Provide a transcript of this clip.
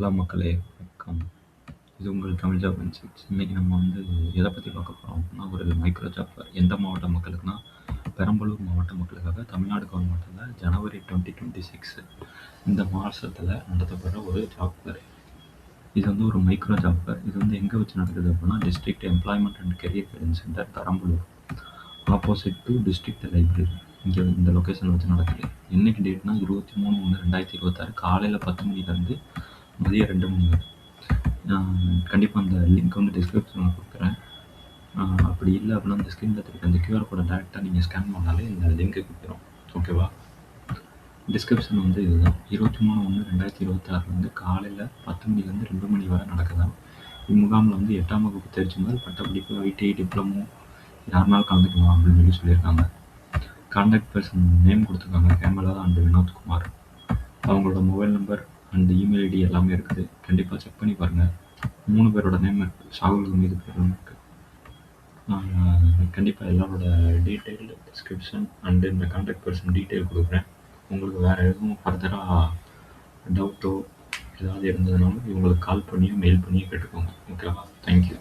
Hello மக்களே வணக்கம். இது உங்கள் தமிழ் ஜாப் இன்சைட்ஸ் இன்றைக்கி நம்ம வந்து எதை பற்றி பார்க்க போகிறோம் அப்படின்னா ஒரு மைக்ரோ ஜாப் எந்த மாவட்ட மக்களுக்குன்னா பெரம்பலூர் மாவட்ட மக்களுக்காக தமிழ்நாடு கவர்மெண்ட்டில் ஜனவரி டுவெண்ட்டி டுவெண்ட்டி சிக்ஸ் இந்த மாதத்தில் நடத்தப்படுற ஒரு ஜாப் ஃபேர் இது வந்து ஒரு மைக்ரோ ஜாப் ஃபேர் இது வந்து எங்கே வச்சு நடக்குது அப்படின்னா district employment and career guidance centre Perambalur. Opposite to district library இங்கே இந்த லொக்கேஷன் வச்சு நடக்குது. என்றைக்கு டேட்னா இருபத்தி மூணு ஒன்று ரெண்டாயிரத்தி இருபத்தாறு. காலையில் பத்து மணிலேருந்து மதியம் ரெண்டு மணி வரை கண்டிப்பாக அந்த லிங்க் வந்து டிஸ்கிரிப்ஷனில் கொடுக்குறேன். அப்படி இல்லை அப்படின்னா அந்த ஸ்க்ரீனில் தெரியும் அந்த கியூஆர் கோடை டேரெக்டாக நீங்கள் ஸ்கேன் பண்ணாலே இந்த லிங்க்கு கொடுக்குறோம் ஓகேவா டிஸ்கிரிப்ஷன் வந்து இதுதான். இருபத்தி மூணு ஒன்று ரெண்டாயிரத்தி இருபத்தாறுலேருந்து காலையில் பத்து மணிலேருந்து ரெண்டு மணி வரை நடக்குதான் இம்முகாமில் வந்து எட்டாம் வகுப்பு தெரிஞ்ச மாதிரி பட்டப்படிப்பு ஐடிஐ டிப்ளமோ யாருனாலும் கலந்துக்கலாம் அப்படின்னு சொல்லி சொல்லியிருக்காங்க. கான்டாக்ட் பர்சன் நேம் கொடுத்துருக்காங்க. கேமலா அண்ட் வினோத்குமார் அவங்களோட mobile number and email ID எல்லாமே இருக்குது. கண்டிப்பாக செக் பண்ணி பாருங்கள் மூணு பேரோட நேம் இருக்குது ஷாகுல் மீது பேரும் இருக்குது கண்டிப்பாக எல்லாரோட டீட்டெயில் டிஸ்கிரிப்ஷன் அண்டு இந்த கான்டாக்ட் பர்சன் டீட்டெயில் கொடுக்குறேன். உங்களுக்கு வேறு எதுவும் ஃபர்தராக டவுட்டோ ஏதாவது இருந்ததுனாலும் இவங்களுக்கு கால் பண்ணியோ மெயில் பண்ணியோ கேட்டுக்கோங்க. ஓகேவா? தேங்க்யூ